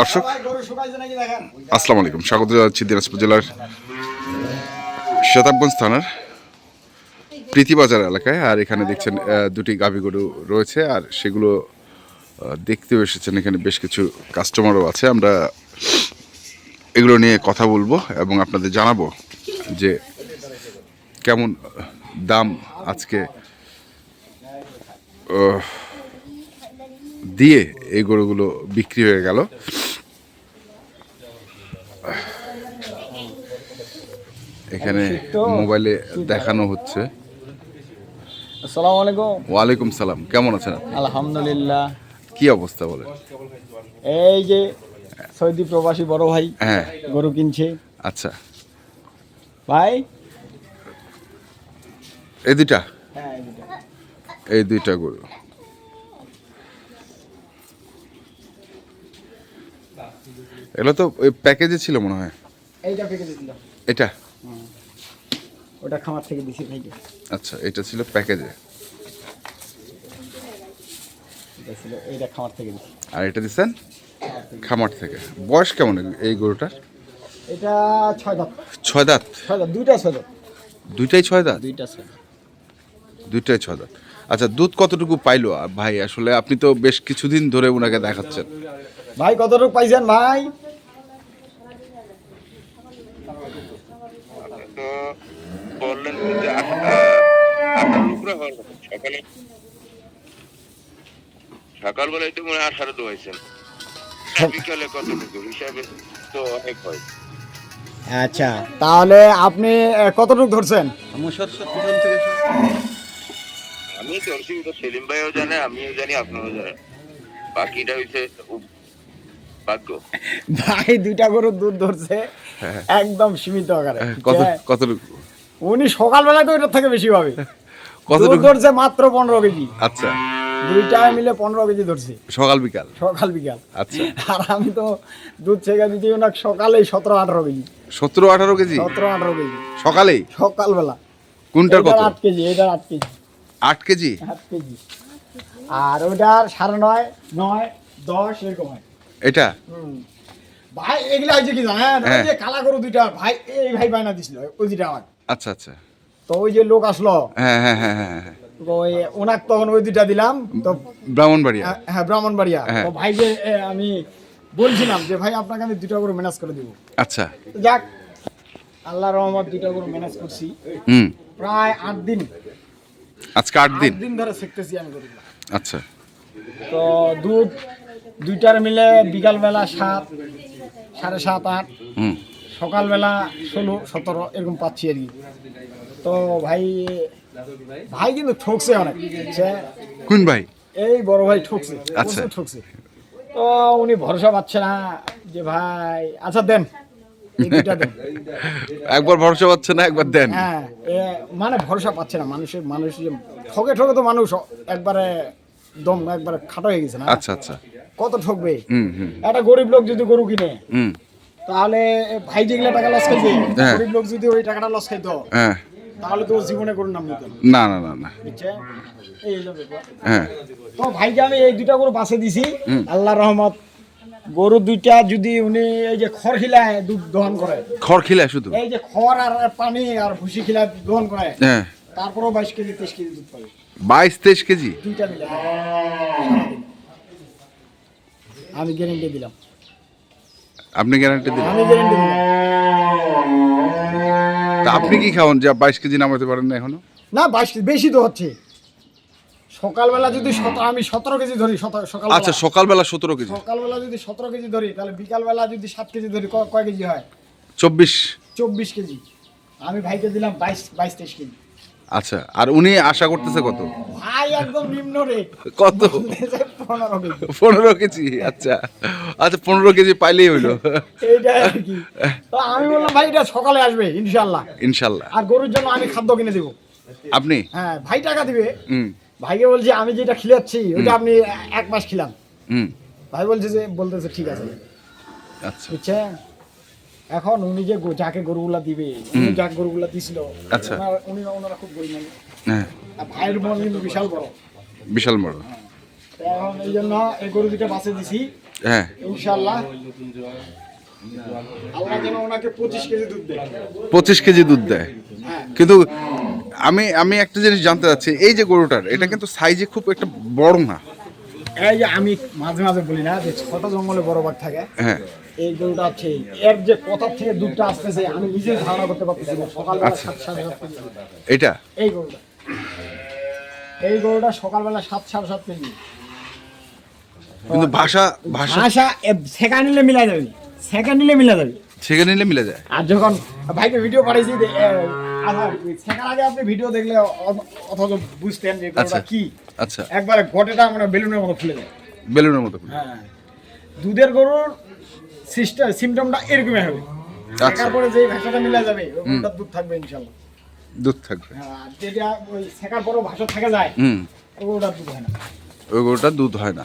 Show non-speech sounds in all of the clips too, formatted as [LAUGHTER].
দর্শক, আসসালামু আলাইকুম। স্বাগত জানাচ্ছি দিনাজপুর জেলার শতাবগঞ্জ থানার প্রীতিবাজার এলাকায়। আর এখানে দেখছেন দুটি গাভী গরু রয়েছে, আর সেগুলো দেখতেও এসেছেন, এখানে বেশ কিছু কাস্টমারও আছে। আমরা এগুলো নিয়ে কথা বলব এবং আপনাদের জানাব যে কেমন দাম আজকে দিয়ে এই গরুগুলো বিক্রি হয়ে গেল। এখানে মোবাইলে দেখানো হচ্ছে। আসসালামু আলাইকুম। ওয়ালাইকুম সালাম। কেমন আছেন? আলহামদুলিল্লাহ। কি অবস্থা বলেন? এই যে সৌদি প্রবাসী বড় ভাই হ্যাঁ। গরু কিনছে। আচ্ছা। ভাই? এই দুইটা? হ্যাঁ এই দুইটা। গরু। এগুলো তো ওই প্যাকেজে ছিল মনে হয়। এইটা এটা? ওটা খামার থেকে দিছি ভাইকে। আচ্ছা এটা ছিল প্যাকেজে? এইটা খামার থেকে দিছি। আর এটা দিচ্ছেন খামার থেকে। বয়স কেমন এই গরুটার? এটা ছয় দাঁত। ছয় দাঁত? ছয় দাঁত দুইটা ছয় দাঁত। দুইটাই ছয় দাঁত? দুইটা ছয় দাঁত। দুইটাই ছয় দাঁত। আচ্ছা দুধ কতটুকু পাইলো? ভাই আসলে আপনি তো বেশ কিছুদিন ধরে ওনাকে দেখাচ্ছেন। ভাই কতটুকু পাইছেন ভাই তো বললেন যে আটটা আটটার উপরে হওয়ার কথা। সকালে সকালবেলায় তো মনে হয় আঠারো দোয়াইছেন বিকালে কতটুকু হিসাবে তো অনেক হয়। আচ্ছা তাহলে আপনি কতটুকু ধরছেন? আমি ধরছি তো সেলিম ভাইও জানে আমিও জানি আপনারাও জানেন। বাকিটা হইছে ভাগ্য। ভাই দুইটা গরুর দুধ ধরছে একদম সীমিত আকারে। কত কতটুকু উনি সকালবেলায় তো এটার থেকে বেশি পাবে ধরছে মাত্র পনেরো কেজি। আচ্ছা। দুইটায় মিলে পনেরো কেজি ধরছি। সকাল বিকাল? সকাল বিকাল। আচ্ছা। আর আমি তো দুধ ছেঁকা দিতে ওনাকে সকালেই সতেরো আঠারো কেজি। সতেরো আঠারো কেজি? সতেরো আঠারো কেজি। সকালেই? সকালবেলা। কোনটার কত? আট কেজি এটার আট কেজি। আট কেজি? আট কেজি। আর ওইটার সাড়ে নয় নয় দশ এরকম হয়। এটা। ভাই এগুলা হয়েছে কি জানেন? হ্যাঁ। কালা গরু দুইটা ভাই এই ভাই বায়না দিছিল ওই দুইটা আমার। আচ্ছা আচ্ছা। তো ওই যে লোক আসলো হ্যাঁ হ্যাঁ হ্যাঁ হ্যাঁ হ্যাঁ। ওই ওনাক তখন ওই দুইটা দিলাম তো ব্রাহ্মণবাড়িয়া। হ্যাঁ, হ্যাঁ ব্রাহ্মণবাড়িয়া। হ্যাঁ। তো ভাইকে এ, আমি বলছিলাম যে ভাই আপনাকে আমি দুইটা করে ম্যানেজ করে দিব। আচ্ছা। যাক আল্লাহ রহমত দুইটা করে ম্যানেজ করছি। হুম। প্রায় আট দিন। আজকে আট দিন? দিন ধরে শিখতেছি আমি আচ্ছা। তো দুধ দুইটার মিলে বিকালবেলা সাত সাড়ে সাত আট। হুম। সকালবেলা ষোলো সতেরো এরকম পাচ্ছি আর কি। তো ভাই ভাই কিন্তু ঠকছে অনেক? কোন ভাই? এই বড় ভাই ঠকছে আচ্ছা। ঠকছে। তো উনি ভরসা পাচ্ছে না যে ভাই আচ্ছা দেন [LAUGHS] একবার ভরসা পাচ্ছে না একবার দেন। হ্যাঁ মানে ভরসা পাচ্ছে না মানুষের মানুষ যে ঠকে ঠকে তো মানুষ একবারে দম একবারে খাটো হয়ে গেছে না? আচ্ছা আচ্ছা। কত ঠকবে? একটা গরিব লোক যদি গরু কিনে তাহলে ভাই যেগুলো টাকা লস খাইছে হ্যাঁ। গরিব লোক যদি ওই টাকাটা লস খাইতো হ্যাঁ। তাহলে তো জীবনে গরুর নাম নিত না। না না না না। এই হলো ব্যাপার। হ্যাঁ। তো ভাইকে আমি এই দুইটা গরু বাসে দিছি। আল্লাহ রহমত গরু দুইটা যদি উনি এই যে খড় খিলায় দুধ দহন করে খড় খিলা শুধু? এই যে খড় আর পানি আর ভুসি খিলায় দহন করে হ্যাঁ। তারপরেও বাইশ কেজি তেইশ কেজি দুধ পাবে। বাইশ তেইশ কেজি? দুইটা মিলে। আমি গ্যারেন্টি দিলাম। আপনি গ্যারান্টি দিলেন আমি গ্যারেন্টি দিলাম। তা আপনি কি খাওয়ান? যে বাইশ কেজি নামাতে পারেন না এখনও? না বাইশ কেজি বেশি তো হচ্ছে। সকালবেলা যদি আমি সতেরো কেজি ধরি সকাল আচ্ছা সকালবেলা সতেরো কেজি। সকালবেলা যদি সতেরো কেজি ধরি তাহলে বিকালবেলা যদি সাত কেজি ধরি কয় কেজি হয়? চব্বিশ। চব্বিশ কেজি। আমি ভাইকে দিলাম বাইশ বাইশ তেইশ কেজি। আচ্ছা আর উনি আশা করতেছে কত? ভাই একদম নিম্ন রেট কত? পনেরো কেজি। আচ্ছা। আচ্ছা পনেরো কেজি পাইলেই হইল। এইটাই আর কি। আমি বললাম ভাই এটা সকালে আসবে ইনশাল্লাহ ইনশাল্লাহ আর গরুর জন্য আমি খাদ্য কিনে দেবো। আপনি? হ্যাঁ ভাই টাকা দিবে। ভাইকে বলছি আমি যেটা খিলাচ্ছি ওইটা আপনি এক মাস খিলাম হুম। ভাই বলছে যে বলতেছে ঠিক আছে। আচ্ছা। বুঝছেন? এখন উনি যে যাকে গরুগুলা দিবে উনি যাকে গরুগুলা দিছিল আচ্ছা। উনি ওনারা খুব গরিব মানুষ। হ্যাঁ। ভাইয়ের মন কিন্তু বিশাল বড়। বিশাল বড়। এখন এই জন্য এই গরু দুটো বাঁচে দিছি। হ্যাঁ। ইনশাল্লাহ আল্লাহ যেন ওনাকে পঁচিশ কেজি দুধ দেয়। পঁচিশ কেজি দুধ দেয়। হ্যাঁ। কিন্তু আমি আমি একটা জিনিস জানতে চাচ্ছি এই যে গরুটার এটা কিন্তু সাইজে খুব একটা বড় না। এই যে আমি মাঝে মাঝে বলি না যে ছোট জঙ্গলে বড় বাঘ থাকে। হ্যাঁ। এই গরুটা আছে এর যে কোথা থেকে দুধটা আসতেছে আমি নিজে ধারণা করতে পারতেছি না। সকালবেলা আচ্ছা। সাত সাড়ে সাত এটা? এই গরুটা। এই গরুটা সকালবেলা সাত সাড়ে সাত কেজি। কিন্তু ভাষা ভাষা ভাষা সেকা নিলে মিলা যাবে। সেকা নিলে মিলা যাবে। সেখানে নিলে মিলে যায়। আর যখন ভাইকে ভিডিও পাঠাইছি আচ্ছা সেখান আগে আপনি ভিডিও দেখলে অথচ বুঝতেন যে গরুটা আচ্ছা। কি। আচ্ছা। একবারে ঘটেটা মানে বেলুনের মতো খুলে যায়। বেলুনের মতো হ্যাঁ। দুধের গরুর সিস্টেম সিমটমটা এরকমই হবে। আচ্ছা। শেখার পরে যে ভাষাটা মিলা যাবে গরুটার দুধ থাকবে ইনশাল্লাহ। দুধ থাকবে। হ্যাঁ যেটা ওই শেখার পরেও ভাষা থাকে যায় হুম। গরুটার দুধ হয় না। ওই গরুটা দুধ হয় না।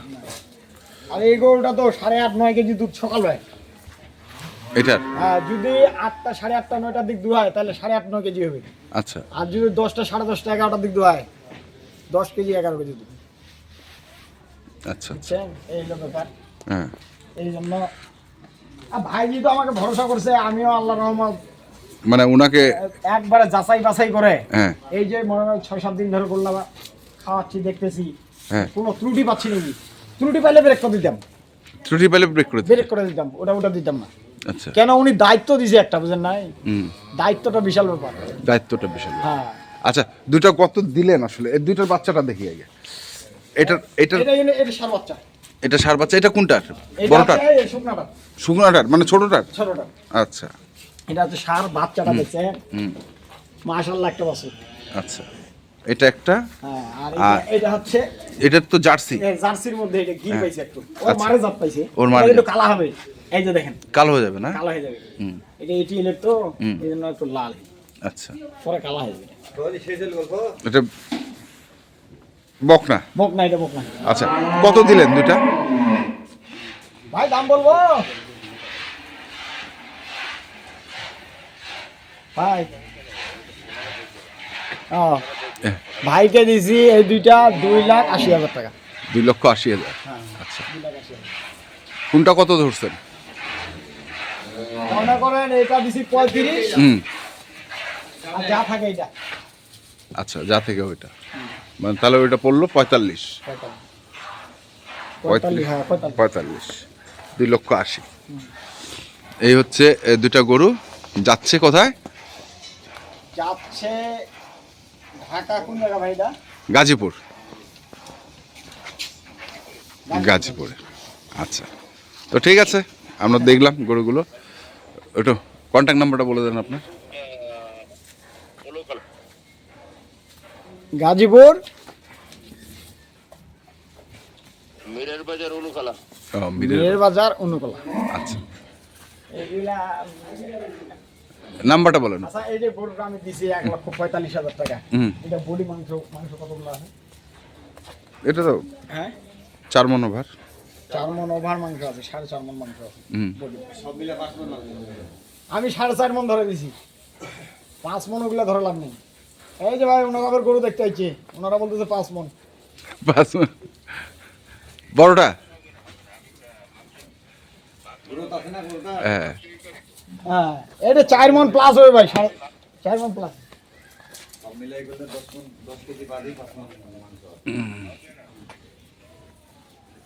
আর এই গরুটা তো সাড়ে আট নয় কেজি দুধ সকাল হয় এটার হ্যাঁ যদি আটটা সাড়ে আটটা নয়টার দিক দু হয় তাহলে সাড়ে আট নয় কেজি হবে। আচ্ছা। আর যদি দশটা সাড়ে দশটা এগারোটার দিক দোয়ায় দশ কেজি এগারো কেজি দুধ। আচ্ছা আচ্ছা। এই হলো ব্যাপার। হ্যাঁ। এই জন্য ভাইজি তো আমাকে ভরসা করছে আমিও আল্লাহ রহমত মানে ওনাকে একবারে যাচাই বাছাই করে হ্যাঁ। এই যে মনে হয় ছয় সাত দিন ধরে করলাম খাওয়াচ্ছি দেখতেছি। হ্যাঁ। কোনো ত্রুটি পাচ্ছি নাকি? ত্রুটি পাইলে ব্রেক করে দিতাম। ত্রুটি পাইলে ব্রেক করে। ব্রেক করে দিতাম ওটা ওটা দিতাম না। আচ্ছা। কেন উনি দায়িত্ব দিছে একটা বুঝেন নাই? হুম। দায়িত্বটা বিশাল ব্যাপার। দায়িত্বটা বিশাল হ্যাঁ। আচ্ছা দুইটা কত দিলেন আসলে? এই দুইটার বাচ্চাটা দেখি আগে। এটার এটা এটা সার বাচ্চা। এটা সার বাচ্চা এটা কোনটার? এটা বড়টার? শুকনাটার। মানে ছোটটার? ছোটটা আচ্ছা। এটা হচ্ছে সার বাচ্চাটা হুম। মাশাল্লাহ একটা বছর। আচ্ছা। এটা একটা। হ্যাঁ আর এটা- এটা হচ্ছে এটার তো জার্সি। জার্সির মধ্যে এটা ঘি পাইছে একটু। ওর হ্যাঁ। আচ্ছা। মারে জাত পাইছে। ওর মারে একটু। কালা হবে। এই যে দেখেন। কালো হয়ে যাবে না? কালো হয়ে যাবে। হুম। এটা এটিএলের তো হুম। এই জন্য একটু লাল। আচ্ছা। পরে কালা হয়ে যাবে। এটা বক না বক না এটা বক না আচ্ছা কত দিলেন দুইটা? ভাই দাম বলব? ভাই। ও ভাইকে দিছি এই দুইটা দুই লাখ আশি হাজার টাকা। দুই লক্ষ আশি হাজার। হ্যাঁ। আচ্ছা। কোনটা কত ধরছেন? মনে করেন এটা দিছি পঁয়ত্রিশ। হুম। আর যা থাকে এটা। আচ্ছা যা থেকে ওইটা। মানে তাহলে ওইটা পড়ল পঁয়তাল্লিশ। পঁয়তাল্লিশ হ্যাঁ দুই লক্ষ আশি। এই হচ্ছে এ, দুইটা গরু। যাচ্ছে কোথায়? যাচ্ছে ঢাকা কোন জায়গা ভাই এটা গাজীপুর। গাজীপুরে। আচ্ছা। তো ঠিক আছে আমরা দেখলাম গরুগুলো। একটু কন্ট্যাক্ট নাম্বারটা বলে দেন আপনার। গাজীপুর। মিরের বাজার ও, মিরের বাজার অনুকলা আচ্ছা। এগুলা নাম্বারটা বলেন। আচ্ছা এই যে গরুটা আমি দিছি এক লক্ষ পঁয়তাল্লিশ হাজার টাকা। এটা বডি মাংস মাংস কতগুলো আছে? এটা তো হ্যাঁ? চার মন ওভার। চার মন ওভার মাংস আছে সাড়ে চার মন মাংস আছে। হুম। body। আমি সাড়ে চার মন ধরে দিছি। পাঁচ মন ওগুলা ধরে লাভ নেই। এই যে ভাই ওনার আবার গরু দেখতে আইছে। ওনারা বলতেছে পাঁচ মন। পাঁচ মণ। বড়টা? হ্যাঁ। হ্যাঁ এটা চার মন প্লাস হবে ভাই চার মন প্লাস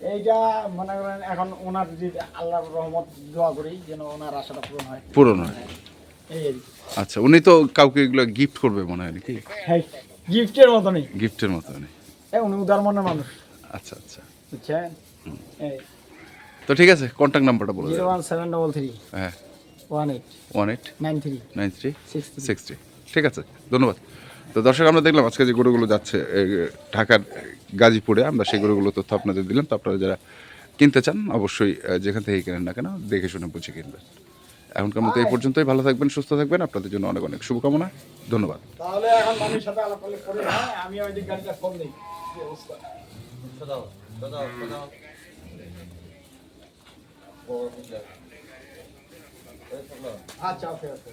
এইটা মনে করেন এখন ওনার যদি আল্লাহর রহমত দোয়া করি যেন ওনার আশাটা পূরণ হয়। পুরনো এই আচ্ছা উনি তো কাউকে এগুলো গিফট করবে মনে হয় নাকি? হ্যাঁ গিফটের মতনই। গিফটের মতো উনি উনি উদার মনের মানুষ। আচ্ছা আচ্ছা। বুঝছেন? এই। তো ঠিক আছে কন্ট্যাক্ট নাম্বারটা বলে zero one seven double three হ্যাঁ। One eight one eight nine three nine three six six three ঠিক আছে ধন্যবাদ। তো দর্শক আমরা দেখলাম আজকে যে গরুগুলো যাচ্ছে ঢাকার গাজীপুরে আমরা সেই গরুগুলো তথ্য আপনাদের দিলাম। তো আপনারা যারা কিনতে চান অবশ্যই যেখান থেকে কেনেন না কেন দেখে শুনে বুঝে কিনবেন। এখনকার মতো এই পর্যন্তই ভালো থাকবেন সুস্থ থাকবেন। আপনাদের জন্য অনেক অনেক শুভকামনা। ধন্যবাদ। তাহলে এখন মানুষের সাথে আলাপ করে হ্যাঁ আমি ওই দিক গাড়িটা ফোন দিই। কি অবস্থা? আচ্ছা ওকে ওকে